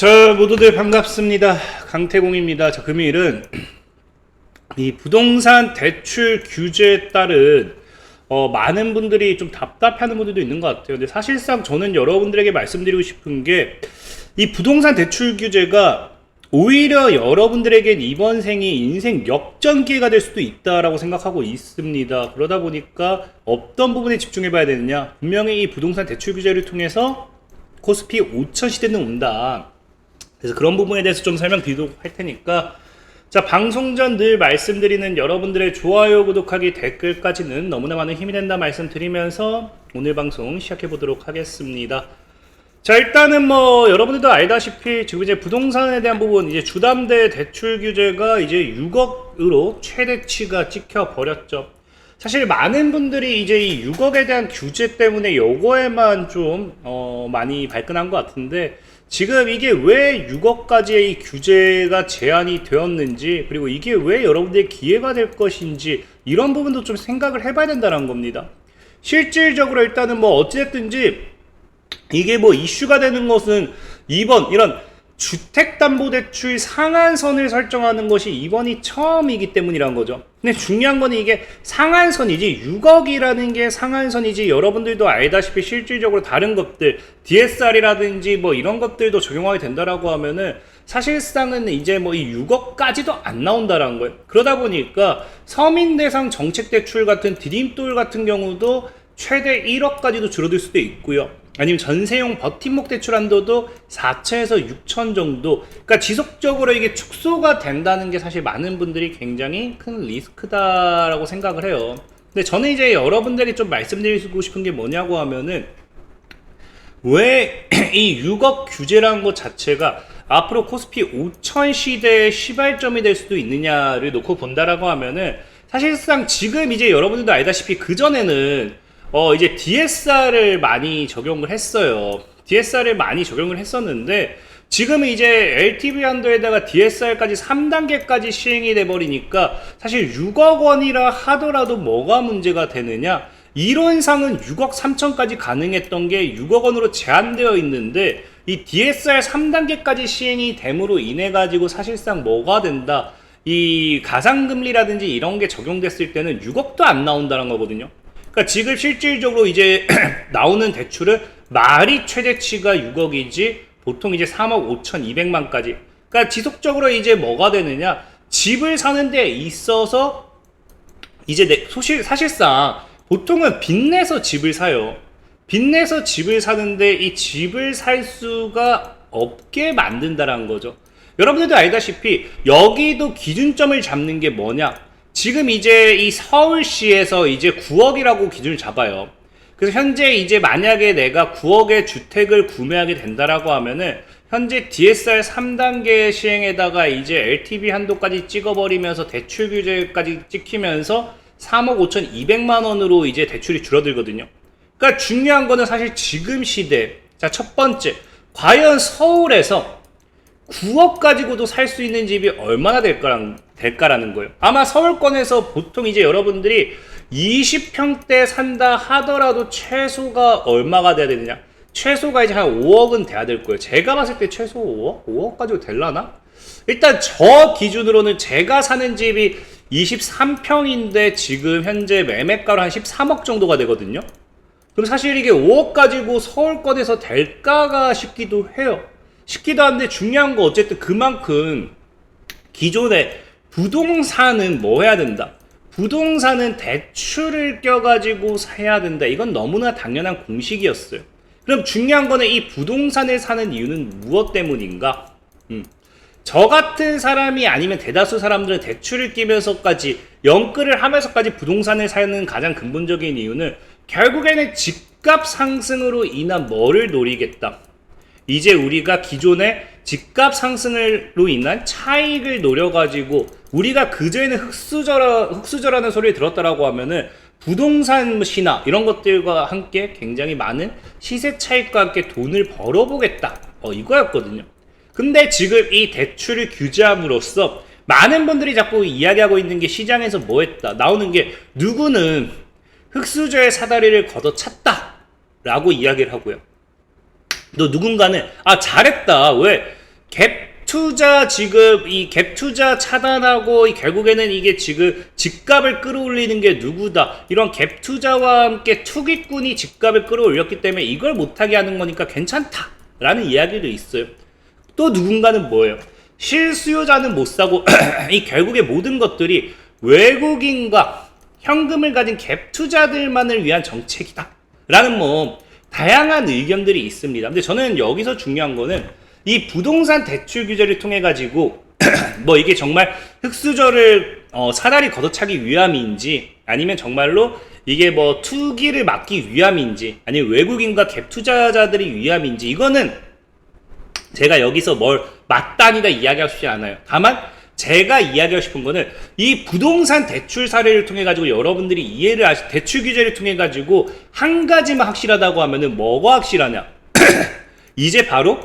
자, 모두들 반갑습니다. 강태공입니다. 자, 금요일은 이 부동산 대출 규제에 따른 어, 많은 분들이 좀 답답해하는 분들도 있는 것 같아요. 근데 사실상 저는 여러분들에게 말씀드리고 싶은 게 이 부동산 대출 규제가 오히려 여러분들에겐 이번 생이 인생 역전 기회가 될 수도 있다라고 생각하고 있습니다. 그러다 보니까 어떤 부분에 집중해 봐야 되느냐? 분명히 이 부동산 대출 규제를 통해서 코스피 5천 시대는 온다. 그래서 그런 부분에 대해서 좀 설명드리도록 할 테니까 자 방송 전 늘 말씀드리는 여러분들의 좋아요, 구독하기, 댓글까지는 너무나 많은 힘이 된다 말씀드리면서 오늘 방송 시작해 보도록 하겠습니다. 자 일단은 뭐 여러분들도 알다시피 지금 이제 부동산에 대한 부분 이제 주담대 대출 규제가 이제 6억으로 최대치가 찍혀 버렸죠. 사실 많은 분들이 이제 이 6억에 대한 규제 때문에 요거에만 좀 어, 많이 발끈한 것 같은데 지금 이게 왜 6억까지의 이 규제가 제한이 되었는지 그리고 이게 왜 여러분들의 기회가 될 것인지 이런 부분도 좀 생각을 해봐야 된다는 겁니다. 실질적으로 일단은 뭐 어찌됐든지 이게 뭐 이슈가 되는 것은 이번 이런 주택담보대출 상한선을 설정하는 것이 이번이 처음이기 때문이란 거죠. 근데 중요한 거는 이게 상한선이지 6억이라는 게 상한선이지 여러분들도 알다시피 실질적으로 다른 것들 DSR이라든지 뭐 이런 것들도 적용하게 된다라고 하면은 사실상은 이제 뭐 이 6억까지도 안 나온다라는 거예요. 그러다 보니까 서민 대상 정책 대출 같은 드림돌 같은 경우도 최대 1억까지도 줄어들 수도 있고요. 아니면 전세용 버팀목 대출 한도도 4천에서 6천 정도. 그러니까 지속적으로 이게 축소가 된다는 게 사실 많은 분들이 굉장히 큰 리스크다라고 생각을 해요. 근데 저는 이제 여러분들에게 좀 말씀드리고 싶은 게 뭐냐고 하면은 왜 이 6억 규제라는 것 자체가 앞으로 코스피 5천 시대의 시발점이 될 수도 있느냐를 놓고 본다라고 하면은 사실상 지금 이제 여러분들도 알다시피 그전에는 어 이제 DSR을 많이 적용을 했어요. DSR을 많이 적용을 했었는데 지금은 이제 LTV 한도에다가 DSR까지 3단계까지 시행이 돼 버리니까 사실 6억 원이라 하더라도 뭐가 문제가 되느냐? 이론상은 6억 3천까지 가능했던 게 6억 원으로 제한되어 있는데 이 DSR 3단계까지 시행이 됨으로 인해 가지고 사실상 뭐가 된다? 이 가상금리라든지 이런 게 적용됐을 때는 6억도 안 나온다는 거거든요. 그러니까 지금 실질적으로 이제 나오는 대출은 말이 최대치가 6억이지 보통 이제 3억 5천2백만까지 그러니까 지속적으로 이제 뭐가 되느냐 집을 사는 데 있어서 이제 내, 소실, 사실상 보통은 빚내서 집을 사요. 빚내서 집을 사는데 이 집을 살 수가 없게 만든다라는 거죠. 여러분들도 알다시피 여기도 기준점을 잡는 게 뭐냐? 지금 이제 이 서울시에서 이제 9억이라고 기준을 잡아요. 그래서 현재 이제 만약에 내가 9억의 주택을 구매하게 된다라고 하면은 현재 DSR 3단계 시행에다가 이제 LTV 한도까지 찍어버리면서 대출 규제까지 찍히면서 3억 5천2백만 원으로 이제 대출이 줄어들거든요. 그러니까 중요한 거는 사실 지금 시대. 자, 첫 번째. 과연 서울에서 9억 가지고도 살 수 있는 집이 얼마나 될까라는, 될까라는 거예요. 아마 서울권에서 보통 이제 여러분들이 20평대 산다 하더라도 최소가 얼마가 돼야 되느냐? 최소가 이제 한 5억은 돼야 될 거예요. 제가 봤을 때 최소 5억? 5억 가지고 될라나? 일단 저 기준으로는 제가 사는 집이 23평인데 지금 현재 매매가로 한 13억 정도가 되거든요. 그럼 사실 이게 5억 가지고 서울권에서 될까가 싶기도 해요. 싶기도 한데 중요한 거 어쨌든 그만큼 기존에 부동산은 뭐 해야 된다? 부동산은 대출을 껴가지고 사야 된다. 이건 너무나 당연한 공식이었어요. 그럼 중요한 거는 이 부동산을 사는 이유는 무엇 때문인가? 음. 저 같은 사람이 아니면 대다수 사람들은 대출을 끼면서까지 연끌을 하면서까지 부동산을 사는 가장 근본적인 이유는 결국에는 집값 상승으로 인한 뭐를 노리겠다. 이제 우리가 기존의 집값 상승으로 인한 차익을 노려가지고 우리가 그전에는 흑수저라, 흑수저라는 소리를 들었다라고 하면은 부동산 신화 이런 것들과 함께 굉장히 많은 시세 차익과 함께 돈을 벌어보겠다. 어, 이거였거든요. 근데 지금 이 대출을 규제함으로써 많은 분들이 자꾸 이야기하고 있는 게 시장에서 뭐 했다. 나오는 게 누구는 흑수저의 사다리를 걷어찼다. 라고 이야기를 하고요. 또 누군가는 아 잘했다 왜 갭 투자 지금 이 갭 투자 차단하고 이 결국에는 이게 지금 집값을 끌어올리는 게 누구다 이런 갭 투자와 함께 투기꾼이 집값을 끌어올렸기 때문에 이걸 못하게 하는 거니까 괜찮다 라는 이야기도 있어요. 또 누군가는 뭐예요? 실수요자는 못 사고 이 결국에 모든 것들이 외국인과 현금을 가진 갭 투자들만을 위한 정책이다. 라는 뭐 다양한 의견들이 있습니다. 근데 저는 여기서 중요한 거는 이 부동산 대출 규제를 통해 가지고 뭐 이게 정말 흑수저를 어, 사다리 걷어차기 위함인지 아니면 정말로 이게 뭐 투기를 막기 위함인지 아니면 외국인과 갭 투자자들이 위함인지 이거는 제가 여기서 뭘 맞다니다 이야기하고 싶지 않아요. 다만 제가 이야기하고 싶은 거는 이 부동산 대출 사례를 통해 가지고 여러분들이 이해를 하시 대출 규제를 통해 가지고 한 가지만 확실하다고 하면은 뭐가 확실하냐? 이제 바로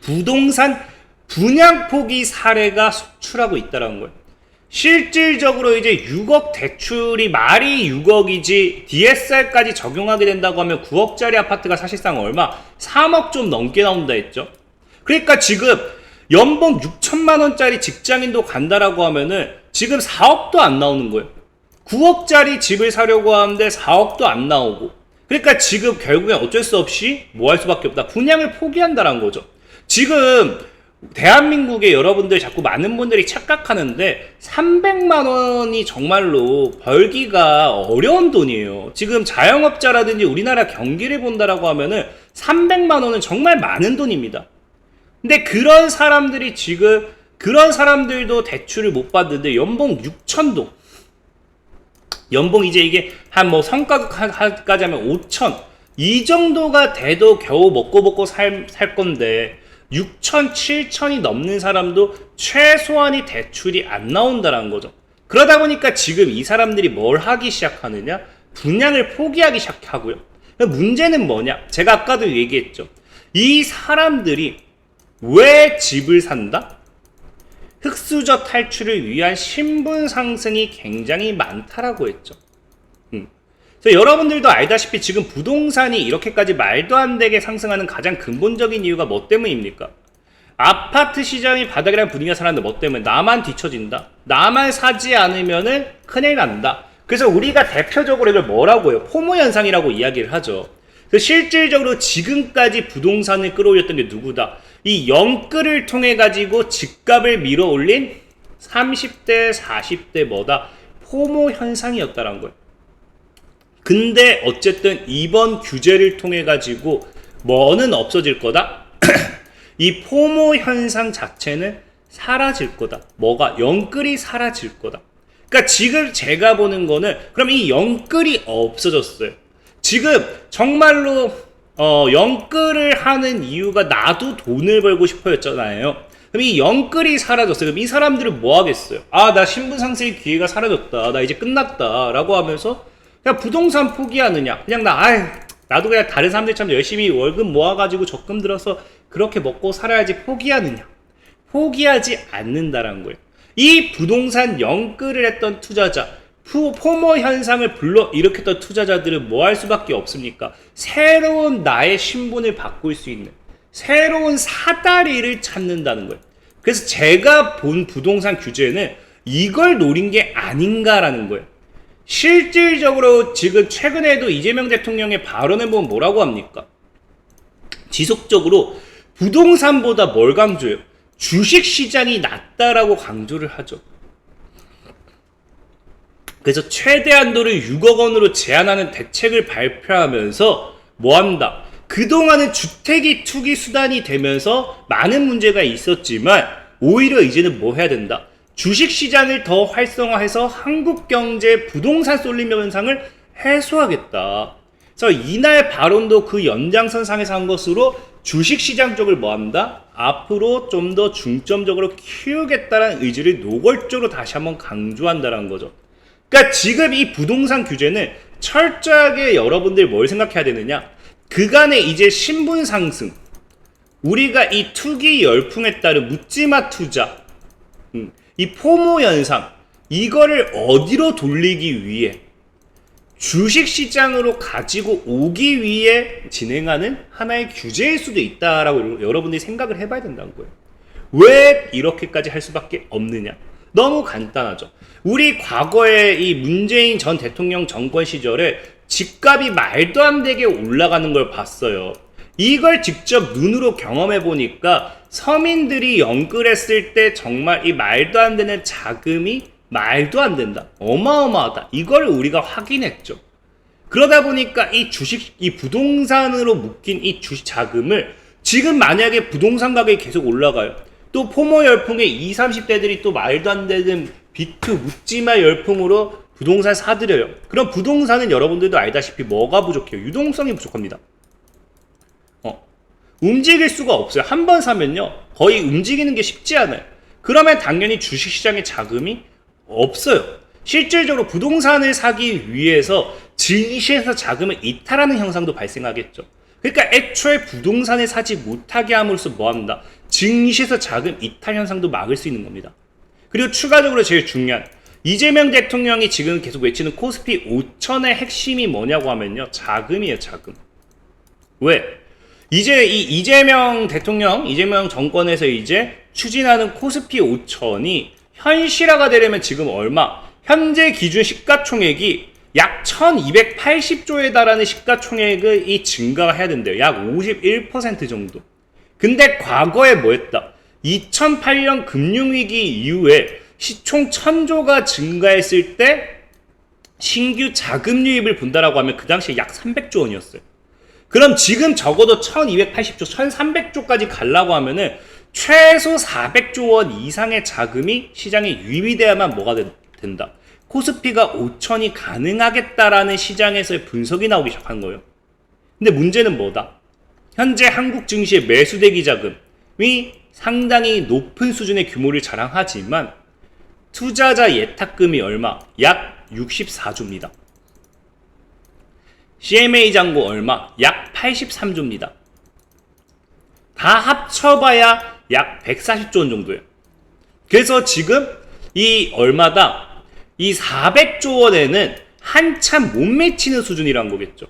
부동산 분양 포기 사례가 속출하고 있다라는 거예요. 실질적으로 이제 6억 대출이 말이 6억이지 DSR까지 적용하게 된다고 하면 9억짜리 아파트가 사실상 얼마? 3억 좀 넘게 나온다 했죠. 그러니까 지금 연봉 6천만 원짜리 직장인도 간다라고 하면은 지금 4억도 안 나오는 거예요. 9억짜리 집을 사려고 하는데 4억도 안 나오고. 그러니까 지금 결국엔 어쩔 수 없이 뭐 할 수밖에 없다. 분양을 포기한다라는 거죠. 지금 대한민국에 여러분들 자꾸 많은 분들이 착각하는데 300만 원이 정말로 벌기가 어려운 돈이에요. 지금 자영업자라든지 우리나라 경기를 본다라고 하면은 300만 원은 정말 많은 돈입니다. 근데 그런 사람들이 지금 그런 사람들도 대출을 못 받는데 연봉 6천도 연봉 이제 이게 한 뭐 성과까지 하면 5천 이 정도가 돼도 겨우 먹고 먹고 살, 살 건데 6천, 7천이 넘는 사람도 최소한이 대출이 안 나온다는 거죠. 그러다 보니까 지금 이 사람들이 뭘 하기 시작하느냐? 분양을 포기하기 시작하고요. 문제는 뭐냐? 제가 아까도 얘기했죠. 이 사람들이 왜 집을 산다? 흑수저 탈출을 위한 신분 상승이 굉장히 많다라고 했죠. 음. 그래서 여러분들도 알다시피 지금 부동산이 이렇게까지 말도 안 되게 상승하는 가장 근본적인 이유가 뭐 때문입니까? 아파트 시장이 바닥이라는 분위기가 살았는데 뭐 때문에 나만 뒤처진다. 나만 사지 않으면은 큰일 난다. 그래서 우리가 대표적으로 이걸 뭐라고 해요? 포모 현상이라고 이야기를 하죠. 실질적으로 지금까지 부동산을 끌어올렸던 게 누구다? 이 영끌을 통해 가지고 집값을 밀어 올린 30대, 40대 뭐다? 포모 현상이었다는 거예요. 근데 어쨌든 이번 규제를 통해 가지고 뭐는 없어질 거다? 이 포모 현상 자체는 사라질 거다. 뭐가? 영끌이 사라질 거다. 그러니까 지금 제가 보는 거는 그럼 이 영끌이 없어졌어요. 지금 정말로 어, 영끌을 하는 이유가 나도 돈을 벌고 싶어였잖아요. 그럼 이 영끌이 사라졌어요. 그럼 이 사람들은 뭐 하겠어요? 아, 나 신분 상승의 기회가 사라졌다. 나 이제 끝났다. 라고 하면서 그냥 부동산 포기하느냐. 그냥 나, 아유, 나도 그냥 다른 사람들처럼 열심히 월급 모아가지고 적금 들어서 그렇게 먹고 살아야지 포기하느냐. 포기하지 않는다라는 거예요. 이 부동산 영끌을 했던 투자자, 포모 현상을 불러 일으켰던 투자자들은 뭐 할 수밖에 없습니까? 새로운 나의 신분을 바꿀 수 있는 새로운 사다리를 찾는다는 거예요. 그래서 제가 본 부동산 규제는 이걸 노린 게 아닌가라는 거예요. 실질적으로 지금 최근에도 이재명 대통령의 발언을 보면 뭐라고 합니까? 지속적으로 부동산보다 뭘 강조해요? 주식 시장이 낫다라고 강조를 하죠. 그래서 최대 한도를 6억 원으로 제한하는 대책을 발표하면서 뭐 한다? 그동안은 주택이 투기 수단이 되면서 많은 문제가 있었지만 오히려 이제는 뭐 해야 된다? 주식 시장을 더 활성화해서 한국 경제 부동산 쏠림 현상을 해소하겠다. 그래서 이날 발언도 그 연장선상에서 한 것으로 주식 시장 쪽을 뭐 한다? 앞으로 좀 더 중점적으로 키우겠다는 의지를 노골적으로 다시 한번 강조한다는 거죠. 그러니까 지금 이 부동산 규제는 철저하게 여러분들 뭘 생각해야 되느냐? 그간의 이제 신분 상승, 우리가 이 투기 열풍에 따른 묻지마 투자, 음, 이 포모 현상, 이거를 어디로 돌리기 위해 주식 시장으로 가지고 오기 위해 진행하는 하나의 규제일 수도 있다라고 여러분들이 생각을 해봐야 된다는 거예요. 왜 이렇게까지 할 수밖에 없느냐? 너무 간단하죠. 우리 과거에 이 문재인 전 대통령 정권 시절에 집값이 말도 안 되게 올라가는 걸 봤어요. 이걸 직접 눈으로 경험해 보니까 서민들이 연끌했을 때 정말 이 말도 안 되는 자금이 말도 안 된다. 어마어마하다. 이걸 우리가 확인했죠. 그러다 보니까 이 주식, 이 부동산으로 묶인 이 주식 자금을 지금 만약에 부동산 가격이 계속 올라가요. 또 포모 열풍에 20, 30대들이 또 말도 안 되는 비트 묻지마 열풍으로 부동산 사들여요. 그럼 부동산은 여러분들도 알다시피 뭐가 부족해요? 유동성이 부족합니다. 어. 움직일 수가 없어요. 한 번 사면요. 거의 움직이는 게 쉽지 않아요. 그러면 당연히 주식시장에 자금이 없어요. 실질적으로 부동산을 사기 위해서 증시에서 자금을 이탈하는 현상도 발생하겠죠. 그러니까 애초에 부동산을 사지 못하게 함으로써 뭐 한다? 증시에서 자금 이탈 현상도 막을 수 있는 겁니다. 그리고 추가적으로 제일 중요한 이재명 대통령이 지금 계속 외치는 코스피 5천의 핵심이 뭐냐고 하면요. 자금이에요, 자금. 왜? 이제 이 이재명 대통령, 이재명 정권에서 이제 추진하는 코스피 5천이 현실화가 되려면 지금 얼마? 현재 기준 시가총액이 약 1280조에 달하는 시가총액을 이 증가가 해야 된대요. 약 51% 정도. 근데 과거에 뭐 했다? 2008년 금융위기 이후에 시총 1000조가 증가했을 때 신규 자금 유입을 본다라고 하면 그 당시에 약 300조 원이었어요. 그럼 지금 적어도 1280조, 1300조까지 가려고 하면은 최소 400조 원 이상의 자금이 시장에 유입이 돼야만 뭐가 된- 된다. 코스피가 5천이 가능하겠다라는 시장에서의 분석이 나오기 시작한 거예요. 근데 문제는 뭐다? 현재 한국 증시의 매수 대기 자금이 상당히 높은 수준의 규모를 자랑하지만 투자자 예탁금이 얼마? 약 64조입니다. CMA 잔고 얼마? 약 83조입니다. 다 합쳐봐야 약 140조 원 정도예요. 그래서 지금 이 얼마다 이 400조 원에는 한참 못 미치는 수준이란 거겠죠.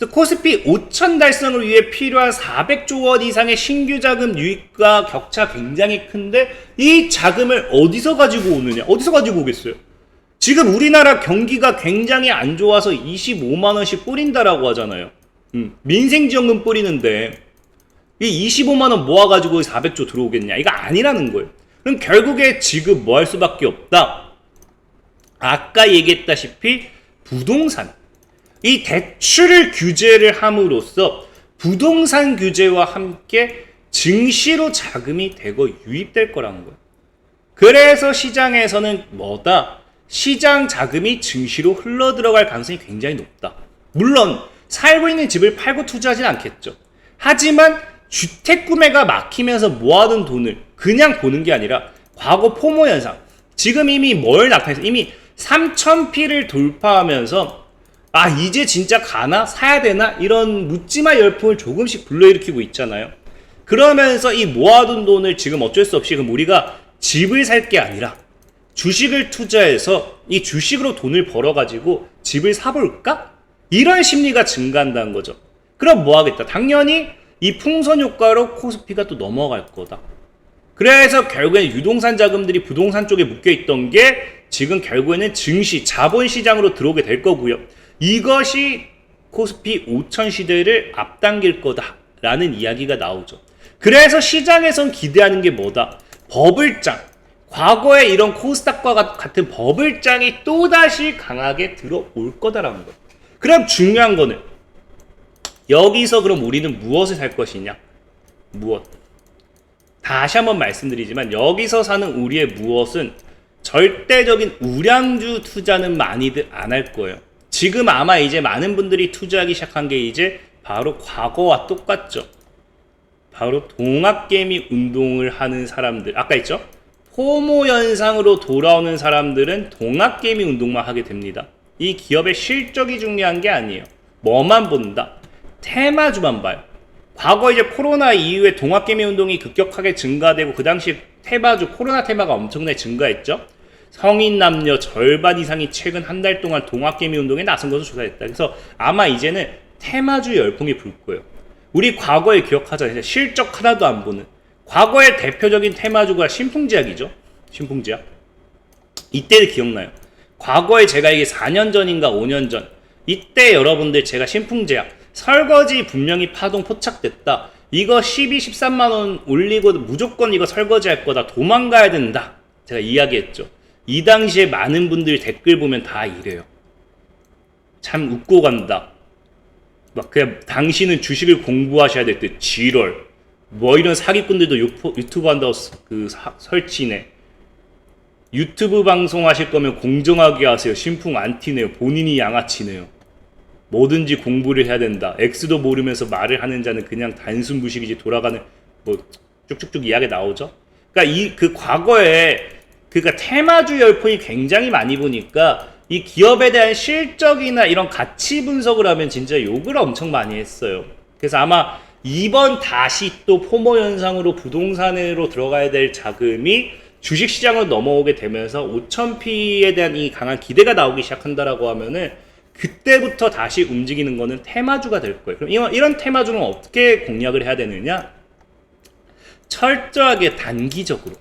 그래서 코스피 5천 달성을 위해 필요한 400조 원 이상의 신규 자금 유입과 격차 굉장히 큰데 이 자금을 어디서 가지고 오느냐? 어디서 가지고 오겠어요? 지금 우리나라 경기가 굉장히 안 좋아서 25만 원씩 뿌린다라고 하잖아요. 음, 민생지원금 뿌리는데 이 25만 원 모아가지고 400조 들어오겠냐? 이거 아니라는 거예요. 그럼 결국에 지금 뭐 할 수밖에 없다. 아까 얘기했다시피 부동산. 이 대출을 규제를 함으로써 부동산 규제와 함께 증시로 자금이 대거 유입될 거라는 거예요. 그래서 시장에서는 뭐다? 시장 자금이 증시로 흘러 들어갈 가능성이 굉장히 높다. 물론 살고 있는 집을 팔고 투자하진 않겠죠. 하지만 주택 구매가 막히면서 모아둔 돈을 그냥 보는 게 아니라 과거 포모 현상. 지금 이미 뭘 나타내서 이미 3,000피를 돌파하면서 아 이제 진짜 가나 사야 되나 이런 묻지마 열풍을 조금씩 불러일으키고 있잖아요. 그러면서 이 모아둔 돈을 지금 어쩔 수 없이 그럼 우리가 집을 살 게 아니라 주식을 투자해서 이 주식으로 돈을 벌어가지고 집을 사볼까? 이런 심리가 증가한다는 거죠. 그럼 뭐 하겠다? 당연히 이 풍선 효과로 코스피가 또 넘어갈 거다. 그래서 결국에는 유동산 자금들이 부동산 쪽에 묶여 있던 게 지금 결국에는 증시, 자본시장으로 들어오게 될 거고요. 이것이 코스피 5천 시대를 앞당길 거다라는 이야기가 나오죠. 그래서 시장에선 기대하는 게 뭐다? 버블장. 과거에 이런 코스닥과 같- 같은 버블장이 또다시 강하게 들어올 거다라는 거. 그럼 중요한 거는 여기서 그럼 우리는 무엇을 살 것이냐? 무엇? 다시 한번 말씀드리지만 여기서 사는 우리의 무엇은 절대적인 우량주 투자는 많이들 안 할 거예요. 지금 아마 이제 많은 분들이 투자하기 시작한 게 이제 바로 과거와 똑같죠. 바로 동학개미 운동을 하는 사람들. 아까 있죠? 포모 현상으로 돌아오는 사람들은 동학개미 운동만 하게 됩니다. 이 기업의 실적이 중요한 게 아니에요. 뭐만 본다? 테마주만 봐요. 과거 이제 코로나 이후에 동학개미 운동이 급격하게 증가되고 그 당시 테마주 코로나 테마가 엄청나게 증가했죠. 성인 남녀 절반 이상이 최근 한 달 동안 동학개미 운동에 나선 것으로 조사됐다. 그래서 아마 이제는 테마주 열풍이 불 거예요. 우리 과거에 기억하자. 실적 하나도 안 보는. 과거의 대표적인 테마주가 신풍제약이죠. 신풍제약. 이때 기억나요. 과거에 제가 이게 4년 전인가 5년 전 이때 여러분들 제가 신풍제약 설거지 분명히 파동 포착됐다. 이거 12, 13만 원 올리고 무조건 이거 설거지 할 거다. 도망가야 된다. 제가 이야기했죠. 이 당시에 많은 분들 댓글 보면 다 이래요. 참 웃고 간다. 막 그냥 당신은 주식을 공부하셔야 될 때 지럴. 뭐 이런 사기꾼들도 유포- 유튜브 한다고 스- 그 사- 설치네. 유튜브 방송 하실 거면 공정하게 하세요. 신풍 안 티네요. 본인이 양아치네요. 뭐든지 공부를 해야 된다. X도 모르면서 말을 하는 자는 그냥 단순 무식이지 돌아가는 뭐 쭉쭉쭉 이야기 나오죠. 그러니까 이 그 과거에 그러니까 테마주 열풍이 굉장히 많이 보니까 이 기업에 대한 실적이나 이런 가치 분석을 하면 진짜 욕을 엄청 많이 했어요. 그래서 아마 이번 다시 또 포모 현상으로 부동산으로 들어가야 될 자금이 주식 시장으로 넘어오게 되면서 5,000P에 대한 이 강한 기대가 나오기 시작한다라고 하면은 그때부터 다시 움직이는 거는 테마주가 될 거예요. 그럼 이런, 이런 테마주는 어떻게 공략을 해야 되느냐? 철저하게 단기적으로.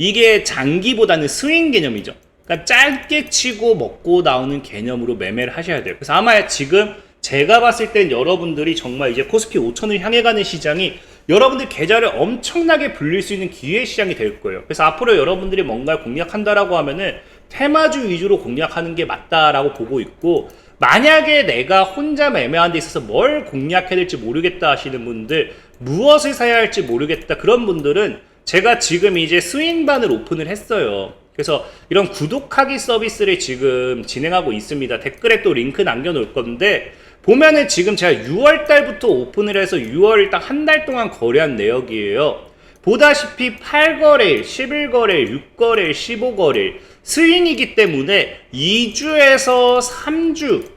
이게 장기보다는 스윙 개념이죠. 그러니까 짧게 치고 먹고 나오는 개념으로 매매를 하셔야 돼요. 그래서 아마 지금 제가 봤을 땐 여러분들이 정말 이제 코스피 5천을 향해 가는 시장이 여러분들 계좌를 엄청나게 불릴 수 있는 기회 시장이 될 거예요. 그래서 앞으로 여러분들이 뭔가를 공략한다라고 하면은 테마주 위주로 공략하는 게 맞다라고 보고 있고 만약에 내가 혼자 매매하는 데 있어서 뭘 공략해야 될지 모르겠다 하시는 분들 무엇을 사야 할지 모르겠다 그런 분들은 제가 지금 이제 스윙반을 오픈을 했어요. 그래서 이런 구독하기 서비스를 지금 진행하고 있습니다. 댓글에 또 링크 남겨놓을 건데 보면은 지금 제가 6월 달부터 오픈을 해서 6월 딱 한 달 동안 거래한 내역이에요. 보다시피 8거래일, 11거래일, 6거래일, 15거래일 스윙이기 때문에 2주에서 3주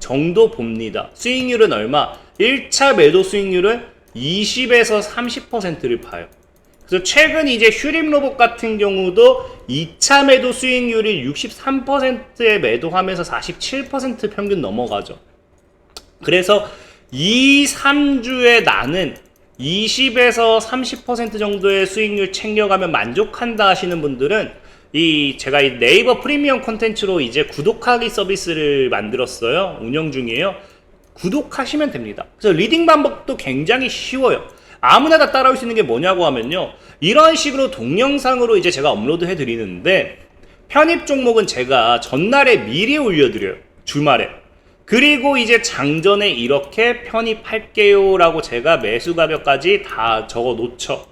정도 봅니다. 수익률은 얼마? 1차 매도 수익률은 20에서 30%를 봐요. 그래서 최근 이제 휴림 로봇 같은 경우도 2차 매도 수익률이 63%에 매도하면서 47% 평균 넘어가죠. 그래서 2, 3주에 나는 20에서 30% 정도의 수익률 챙겨가면 만족한다 하시는 분들은 이 제가 이 네이버 프리미엄 콘텐츠로 이제 구독하기 서비스를 만들었어요. 운영 중이에요. 구독하시면 됩니다. 그래서 리딩 방법도 굉장히 쉬워요. 아무나 다 따라올 수 있는 게 뭐냐고 하면요. 이런 식으로 동영상으로 이제 제가 업로드 해 드리는데 편입 종목은 제가 전날에 미리 올려드려요. 주말에. 그리고 이제 장전에 이렇게 편입할게요 라고 제가 매수 가격까지 다 적어 놓죠.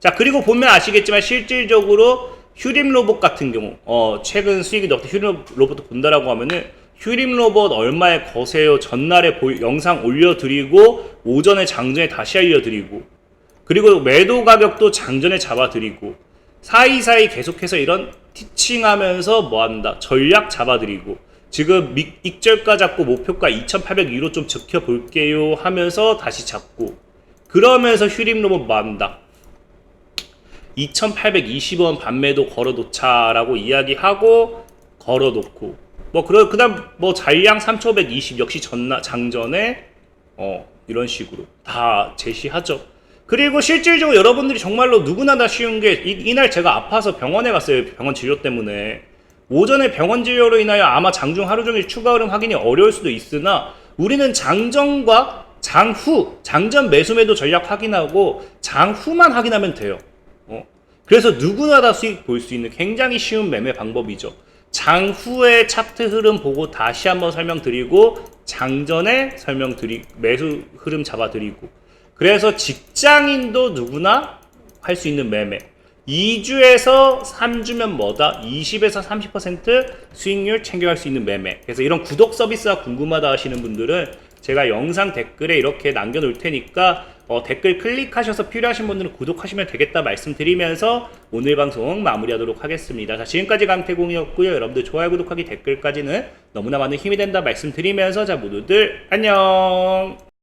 자, 그리고 보면 아시겠지만 실질적으로 휴림 로봇 같은 경우, 어, 최근 수익이 높다 휴림 로봇 본다라고 하면은 휴림 로봇 얼마에 거세요? 전날에 보- 영상 올려드리고 오전에 장전에 다시 알려드리고. 그리고 매도 가격도 장전에 잡아드리고. 사이사이 계속해서 이런 티칭하면서 뭐한다? 전략 잡아드리고. 지금 미- 익절가 잡고 목표가 2,802로 좀 지켜볼게요 하면서 다시 잡고. 그러면서 휴림 로봇 뭐한다? 2,820원 반매도 걸어놓자라고 이야기하고 걸어놓고 뭐 그러 그다음 뭐 잔량 3,520 역시 전나 장전에 어 이런 식으로 다 제시하죠. 그리고 실질적으로 여러분들이 정말로 누구나 다 쉬운 게 이, 날 제가 아파서 병원에 갔어요. 병원 진료 때문에 오전에 병원 진료로 인하여 아마 장중 하루 종일 추가 흐름 확인이 어려울 수도 있으나 우리는 장전과 장후 장전 매수 매도 전략 확인하고 장후만 확인하면 돼요. 어? 그래서 누구나 다 수익 볼 수 있는 굉장히 쉬운 매매 방법이죠. 장후의 차트 흐름 보고 다시 한번 설명드리고 장전에 설명드리 매수 흐름 잡아드리고. 그래서 직장인도 누구나 할 수 있는 매매. 2주에서 3주면 뭐다? 20에서 30% 수익률 챙겨갈 수 있는 매매. 그래서 이런 구독 서비스가 궁금하다 하시는 분들은 제가 영상 댓글에 이렇게 남겨놓을 테니까 어, 댓글 클릭하셔서 필요하신 분들은 구독하시면 되겠다 말씀드리면서 오늘 방송 마무리하도록 하겠습니다. 자, 지금까지 강태공이었고요. 여러분들 좋아요, 구독하기, 댓글까지는 너무나 많은 힘이 된다 말씀드리면서 자 모두들 안녕.